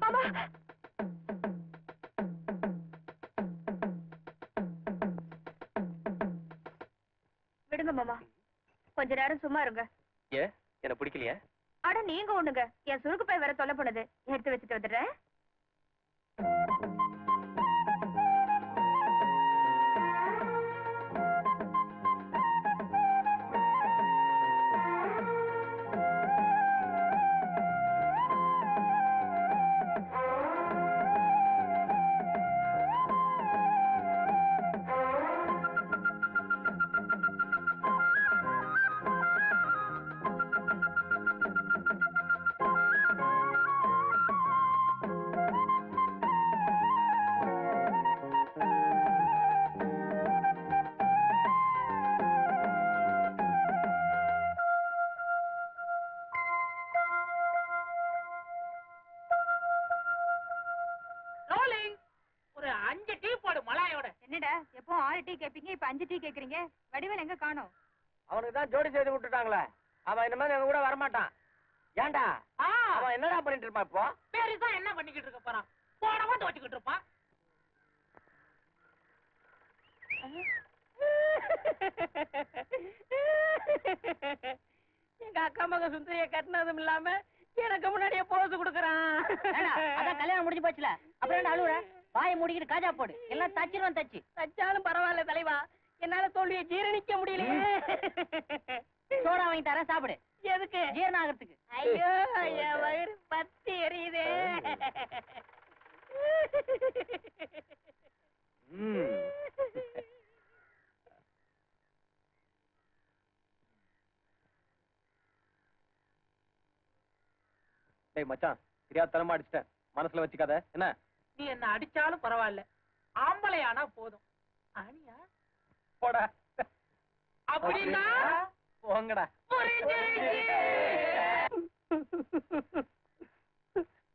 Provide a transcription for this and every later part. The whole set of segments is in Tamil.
மாமா விடுங்க மாமா. கொஞ்ச நேரம் சும்மா இருங்க. ஏ என்ன பிடிக்கலையா? அட நீங்க ஒண்ணுங்க. என் சுருக்கு போய் வேற தொல்லை பண்ணுது. எடுத்து வச்சுட்டு வந்துடுறேன். என்னடா எப்போ ஆறு டீ கேப்பீங்க இப்ப அஞ்சு டீ கேக்குறீங்க? வடிவேல் எங்க காணோம்? அவனுக்கு தான் ஜோடி செய்து விட்டுட்டாங்களே அவன் இந்த மாதிரி எங்க கூட வரமாட்டான். ஏன்டா? ஆ. அவன் என்னடா பண்ணிட்டு இருப்பான் இப்போ? பெருசா என்ன பண்ணிக்கிட்டு இருக்க போறான்? போனவா துவச்சுக்கிட்டு இருப்பான். எங்க அக்கா மக சுந்தரிய கட்டினதும் இல்லாம எனக்கு முன்னாடியே போஸ் கொடுக்கறான். அதான் கல்யாணம் முடிஞ்சு போச்சுல? அப்புறம் அழுவுற? வாயை மூடிக்கிட்டு காஜா போடு. எல்லாம் தச்சிருவான் தச்சு. தச்சாலும் பரவாயில்ல தலைவா. என்னால தோல்வியை ஜீரணிக்க முடியலையே. சோடா வாங்கி தரேன் சாப்பிடு. எதுக்கு? ஜீரணம் ஆகிறதுக்கு. ஐயோ என் வயிறு பத்தி எரியுதே. டேய் மச்சான் தெரியாத தரமா அடிச்சிட்டேன். மனசுல வச்சுக்காத. என்ன? நீ என்ன அடிச்சாலும் பரவாயில்ல. ஆம்பளையானா போதும். ஆனியா போடா. அப்படின்னா? போங்கடா.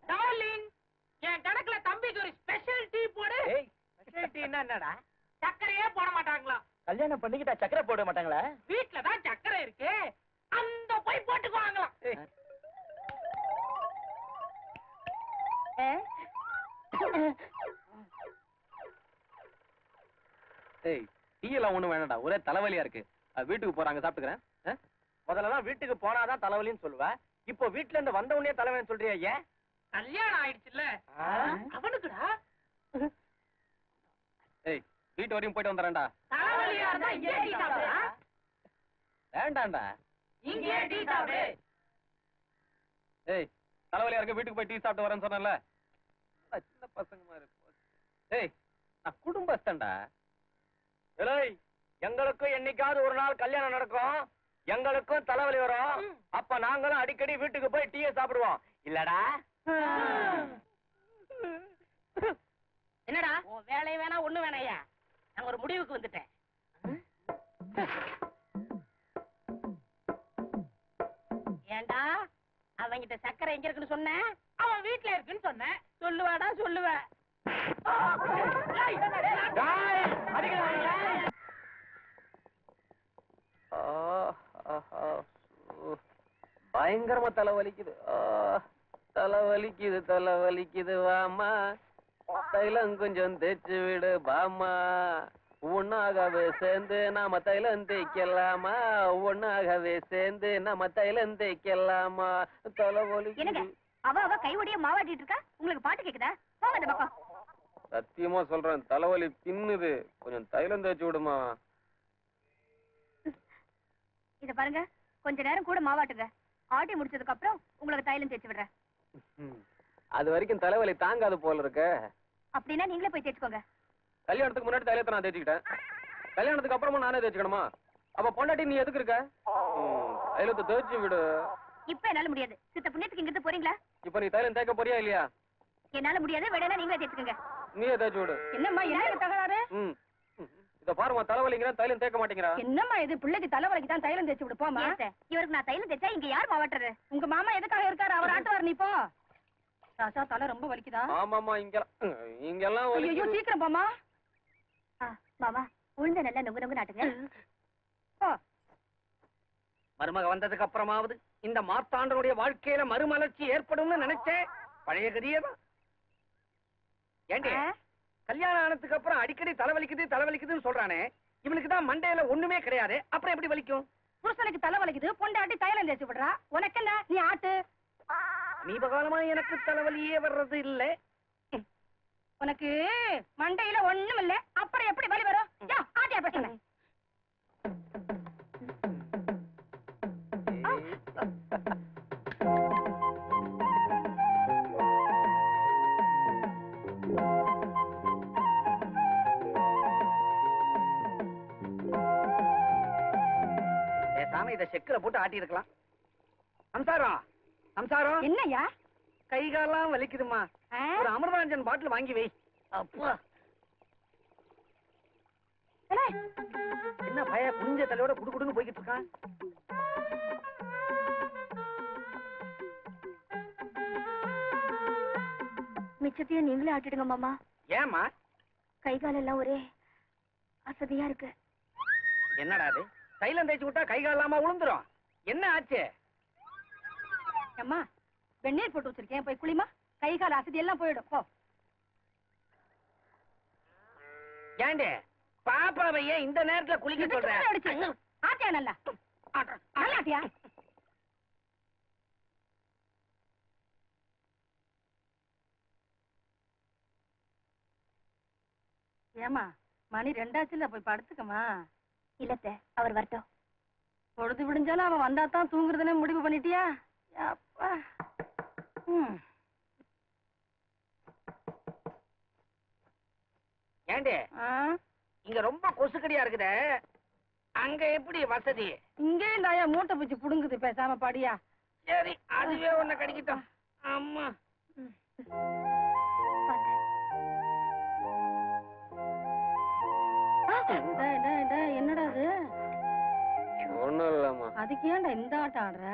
டார்லிங் என் கணக்குல தம்பிக்கு ஒரு ஸ்பெஷல் டீ போடு. ஏய் ஸ்பெஷாலிட்டி என்னடா? சர்க்கரையே போட மாட்டாங்களா? கல்யாணம் பண்ணிக்கிட்டா சக்கரை போட மாட்டாங்களா? வீட்ல தான் சர்க்கரை இருக்கு. அந்த போய் போட்டுக்குவாங்களாம். ஏய், டீ எல்லாம் ஒண்ணும் வேணாம்டா. ஒரே தலைவலியா இருக்கு. வீட்டுக்கு போறாங்க சாப்பிட்டுக்கிறேன்? முதல்ல தான் வீட்டுக்கு போனாதான் தலைவலின்னு சொல்லுவ. இப்போ வீட்ல இருந்து வந்த உடனே தலைவலின்னு சொல்றியா ஏன்? கல்யாணம் ஆயிடுச்சுல்ல? அவனுக்குடா. ஏய் வீட்டு வரையும் போயிட்டு வந்துடுறேன்டா. தலைவலியா இருந்தா இங்கே டீ சாப்பிடுறா வேண்டாம்டா. இங்கே டீ சாப்பிடு. ஏய் தலைவலியா இருக்கு வீட்டுக்கு போய் டீ சாப்பிட்டு வரேன்னு சொன்னேன்ல. அட, சின்ன பசங்க மாதிரி போ. ஏய் நான் குடும்பஸ்தன்டா. ஏய் எங்களுக்கும் என்னைக்காவது ஒரு நாள் கல்யாணம் நடக்கும். எங்களுக்கும் தலைவலி வரும். அப்ப நாங்களும் அடிக்கடி வீட்டுக்கு போய் டீயை சாப்பிடுவோம். இல்லடா. என்னடா? வேலையை வேணா ஒண்ணு வேணாயா நான் ஒரு முடிவுக்கு வந்துட்டேன். ஏண்டா? அவங்கிட்ட சக்கரை எங்க இருக்குன்னு சொன்னேன் அவன் வீட்ல இருக்குன்னு சொன்னேன். சொல்லுவாடா சொல்லுவேன் பயங்கரமா தலை வலிக்குது. தலை வலிக்குது தலை வலிக்குது வாமா தைலம் கொஞ்சம் தேய்ச்சு விடு பாமா ஒன்னாகவே சேர்ந்து நாம தைலம் தேய்க்கலாமா? ஒன்னாகவே சேர்ந்து நாம தைலம் தேய்க்கலாமா? தலை வலிக்குது. அவ அவ கை ஒடிய மாவாட்டிட்டு இருக்கா? உங்களுக்கு பாட்டு கேக்குதா? போங்க அந்த பக்கம். சத்தியமா சொல்றேன் தலைவலி பின்னுது கொஞ்சம் தைலம் தேய்ச்சி விடுமா? இத பாருங்க கொஞ்ச நேரம் கூட மாவாட்டுங்க. ஆட்டி முடிச்சதுக்கு அப்புறம் உங்களுக்கு தைலம் தேய்ச்சி விடுறேன். அது வரைக்கும் தலைவலி தாங்காது போல இருக்க. அப்படின்னா நீங்களே போய் தேய்ச்சுக்கோங்க. கல்யாணத்துக்கு முன்னாடி தைலத்தை நான் தேய்ச்சிக்கிட்டேன். கல்யாணத்துக்கு அப்புறமா நானே தேய்ச்சிக்கணுமா? அப்ப பொண்டாட்டி நீ எதுக்கு இருக்க? தைலத்தை தேய்ச்சி விடு. இப்ப என்னால முடியாது. சித்த புண்ணியத்துக்கு இங்கிருந்து போறீங்களா? இப்ப நீ தைலம் தேய்க்க போறியா இல்லையா? என்னால முடியாது வேணா நீங்களே தேய்ச்சுக்கோங்க. நீயே தேய்ச்சி விடு என்னம்மா என்ன தகராறு. இத பாருமா தலைவலிங்கிற தைலம் தேய்க்க மாட்டேங்கிறா. என்னம்மா இது பிள்ளைக்கு தலைவலிக்கு தான் தைலம் தேய்ச்சி விடுப்போமா இவருக்கு நான் தைலம் தேய்ச்சா இங்க யார் மாவாட்டுறது உங்க மாமா எதுக்காக இருக்காரு? அவர் ஆட்டுவார் நீ போ. சாசா தலை ரொம்ப வலிக்குதா? ஆமாமா இங்கெல்லாம் இங்கெல்லாம் ஐயோ வலிக்குது. சீக்கிரம் போமா மாமா உளுந்த நல்லா நொங்கு நொங்கு நாட்டுங்க. ஓ மருமக வந்ததுக்கு அப்புறமாவது இந்த மார்த்தாண்டனுடைய வாழ்க்கையில மறுமலர்ச்சி ஏற்படும்னு நினைச்சேன். பழைய கதியே தான் ஏண்டி? கல்யாணம் ஆனதுக்கு அப்புறம் அடிக்கடி தலைவலிக்குது தலைவலிக்குதுன்னு சொல்றானே. இவனுக்கு தான் மண்டையில ஒண்ணுமே கிடையாது. அப்புறம் எப்படி வலிக்கும்? புருஷனுக்கு தலை வலிக்குது பொண்டாட்டி தைலம் தேய்ச்சி விடுறா. உனக்கு என்ன நீ ஆட்டு. சமீபகாலமா எனக்கு தலைவலியே வர்றது இல்ல. உனக்கு மண்டையில ஒண்ணும் இல்ல செக்குல போட்டு ஆட்டி இருக்கலாம் சம்சாரம். சம்சாரம். என்னய்யா? கை கால்லாம் வலிக்குதுமா? ஒரு அமிர்தாஞ்சன் பாட்டில் வாங்கி வை. அப்பா. என்ன பய குனிஞ்ச தலையோட குடு குடுன்னு போய்கிட்டு இருக்கான் மிச்சத்தையும் நீங்களே ஆட்டிடுங்க மாமா. ஏமா கை காலெல்லாம் ஒரே அசதியா இருக்கு. என்னடா அது? தைலம் தேய்ச்சி விட்டா கை கால் இல்லாம விழுந்துரும் என்ன ஆச்சு? அம்மா வெந்நீர் போட்டு வச்சிருக்கேன். போய் குளிமா. கை கால் அசதி எல்லாம் போயிடும். போ. ஏண்டி பாப்பாவை ஏன் இந்த நேரத்துல குளிக்க சொல்ற. ஆட்டியா நல்லா? நல்லா ஆட்டியா? ஏமா மணி ரெண்டாச்சுல போய் படுத்துக்கமா இல்லத்த அவர் வரட்டும். பொழுது விடிஞ்சாலும் அவன் வந்தா தான் தூங்குறதுன்னு முடிவு பண்ணிட்டியா? அப்பா. ஏண்டி? இங்க ரொம்ப கொசுக்கடியா இருக்குதே. அங்க எப்படி வசதி? இங்கே ஐயா மூட்டை பிடிச்சு புடுங்குது பேசாம படியா. சரி அதுவே உன்னை கடிக்கட்டும். அம்மா. என்னடா அது ஒண்ணும் இல்லம்மா அதுக்கு ஏன்டா இந்த ஆட்டம் ஆடுற?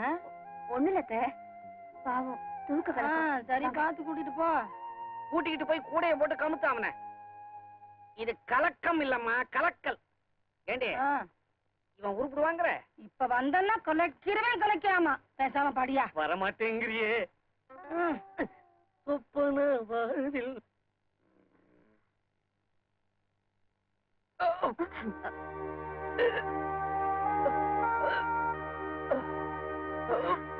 ஒண்ணு இல்லத்த பாவம் தூக்க ஆ, கலக்கம். சரி. பாத்து கூட்டிட்டு போ. கூட்டிக்கிட்டு போய் கூடைய போட்டு கமுத்து அவனை. இது கலக்கம் இல்லம்மா கலக்கல். ஏண்டி ஆ, இவன் உருப்பிடுவாங்கிற? இப்ப வந்தன்னா கொலைக்கிறவே கொலைக்காமா. பேசாம படியா. வரமாட்டேங்கிறியே. ம். சொப்பன வாழ்வில் மாமா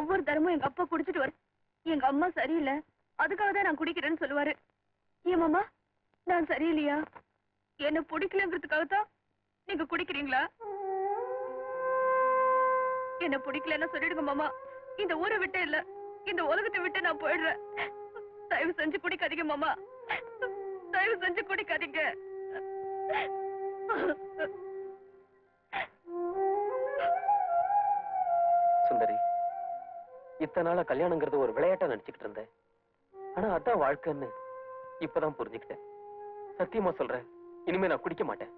ஒவ்வொரு தரமும் எங்க அப்பா குடிச்சிட்டு வர எங்க அம்மா சரியில்லை. அதுக்காக தான் நான் குடிக்கிறேன்னு சொல்லுவாரு. ஏன் மாமா நான் சரியில்லையா? என்ன பிடிக்கலங்கிறதுக்காக தான் நீங்க குடிக்கிறீங்களா? என்ன பிடிக்கலன்னா சொல்லிடுங்க மாமா. இந்த ஊரை விட்டு இல்ல இந்த உலகத்தை விட்டு நான் போயிடுறேன். தயவு செஞ்சு குடிக்காதீங்க மாமா. தயவு செஞ்சு குடிக்காதீங்க. இத்தனை நாளா கல்யாணங்கிறது ஒரு விளையாட்டா நினைச்சுக்கிட்டு இருந்தேன். ஆனா அதான் வாழ்க்கைன்னு இப்பதான் புரிஞ்சுக்கிட்டேன். சத்தியமா சொல்றேன் இனிமே நான் குடிக்க மாட்டேன்.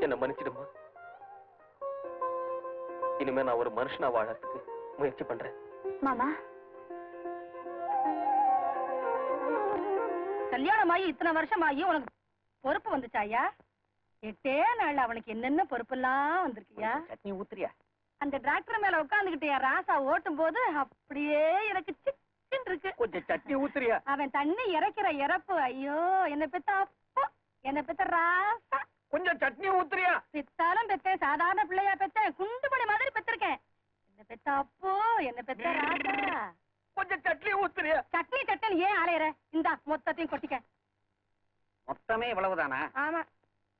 என்ன மன்னிச்சிடுமா? இனிமே நான் ஒரு மனுஷனா வாழறதுக்கு முயற்சி பண்றேன். மாமா. கல்யாணம் ஆகி இத்தனை வருஷம் ஆகி உனக்கு பொறுப்பு வந்துச்சா ஐயா எட்டே நாள்ல அவனுக்கு என்னென்ன பொறுப்பெல்லாம் வந்திருக்கியா? சட்னி ஊத்துறியா? அந்த டிராக்டர் மேல உட்காந்துக்கிட்டு ராசா ஓட்டும் போது அப்படியே எனக்கு சிக்கன் இருக்கு. கொஞ்சம் சட்னி ஊத்துறியா? அவன் தண்ணி இறக்கிற இறப்பு ஐயோ என்ன பெத்த அப்போ என்ன பெத்த ராசா. கொஞ்சம் சட்னி ஊத்துறியா? பெத்தாலும் பெத்தேன் சாதாரண பிள்ளையா பெத்தேன் குண்டுமணி மாதிரி பெத்திருக்கேன். என்ன பெத்த அப்போ என்ன பெத்த ராசா. கொஞ்சம் சட்னி ஊத்துறியா? சட்னி சட்னி ஏன் அலையற? இந்தா மொத்தத்தையும் கொட்டிக்க. மொத்தமே இவ்வளவுதானா? ஆமா.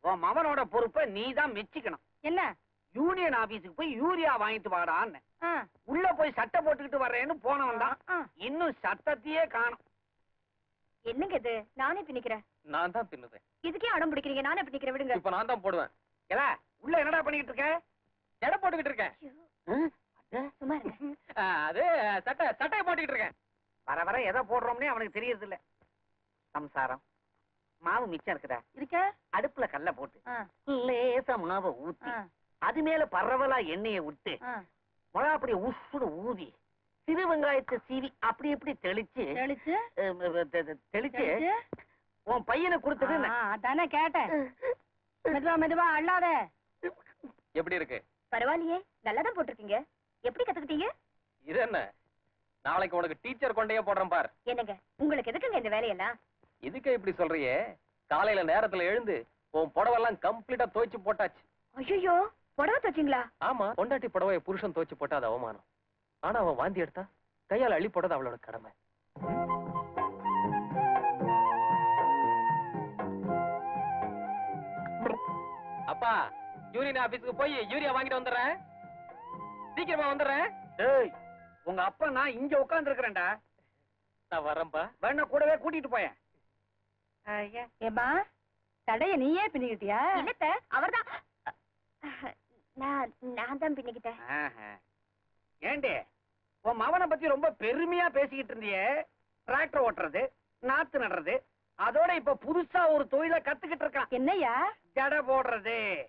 உன் மவனோட பொறுப்பை நீ தான் மெச்சிக்கணும். என்ன? யூனியன் ஆபீஸுக்கு போய் யூரியா வாங்கிட்டு வாடான்னு. உள்ள போய் சட்டை போட்டுக்கிட்டு வர்றேன்னு போனவன் தான். இன்னும் சட்டத்தையே காணும். என்னங்க இது? நானே பின்னிக்கிறேன் நான் தான் பின்னுவேன். இதுக்கே அடம் பிடிக்கிறீங்க. நானே பின்னிக்கிறேன் விடுங்க. இப்ப நான் தான் போடுவேன். ஏல உள்ள என்னடா பண்ணிக்கிட்டு இருக்க? எடை போட்டுக்கிட்டு இருக்கேன். சும்மா அது சட்டை சட்டையை போட்டுக்கிட்டு இருக்கேன். வர வர எதை போடுறோம்னே அவனுக்கு தெரியறது இல்ல சம்சாரம். மாவு மிச்சம் இருக்குதா? இருக்க? அடுப்புல கல்ல போட்டு லேசா மாவை ஊத்தி அது மேல பரவலா எண்ணெயை விட்டு. மிளகா அப்படியே உசுடு ஊதி சிறு வெங்காயத்தை சீவி அப்படி இப்படி தெளிச்சு தெளிச்சு? உன் பையனை கொடுத்தது கேட்டேன். மெதுவா மெதுவா அள்ளாத. எப்படி இருக்கு? பரவாயில்லையே நல்லா தான் போட்டிருக்கீங்க. எப்படி கத்துக்கிட்டீங்க? இது என்ன? நாளைக்கு உனக்கு டீச்சர் கொண்டையே போடுறேன் பார். என்னங்க உங்களுக்கு எதுக்குங்க இந்த வேலையெல்லாம்? இதுக்கே இப்படி சொல்றியே? காலையில நேரத்துல எழுந்து உன் புடவெல்லாம் கம்ப்ளீட்டா துவைச்சு போட்டாச்சு. ஐயோ புடவை தச்சிங்களா ஆமா பொண்டாட்டி புடவைய புருஷன் துவைச்சு போட்டா அது அவமானம். ஆனா அவன் வாந்தி எடுத்தா கையால அள்ளி போடுறது அவளோட கடமை. அப்பா யூரியன் ஆபீஸ்க்கு போய் யூரியா வாங்கிட்டு வந்துடுறேன். சீக்கிரமா வந்துடுறேன். ஏய் உங்க அப்பா நான் இங்க உட்கார்ந்து இருக்கிறேன்டா நான் வரேன்பா வேணா கூடவே கூட்டிட்டு போயேன். ஏமா தடைய நீயே பின்னிக்கிட்டியா? இல்லத்த அவர்தான். நான் நான் தான் பின்னிக்கிட்டேன். ஆஹா. ஏண்டி உன் மவனை பத்தி ரொம்ப பெருமையா பேசிக்கிட்டு இருந்தியே? டிராக்டர் ஓட்டுறது நாத்து நடுறது அதோட இப்ப புதுசா ஒரு தொழிலை கத்துக்கிட்டு இருக்கான். என்னய்யா? ஜடை போடுறது.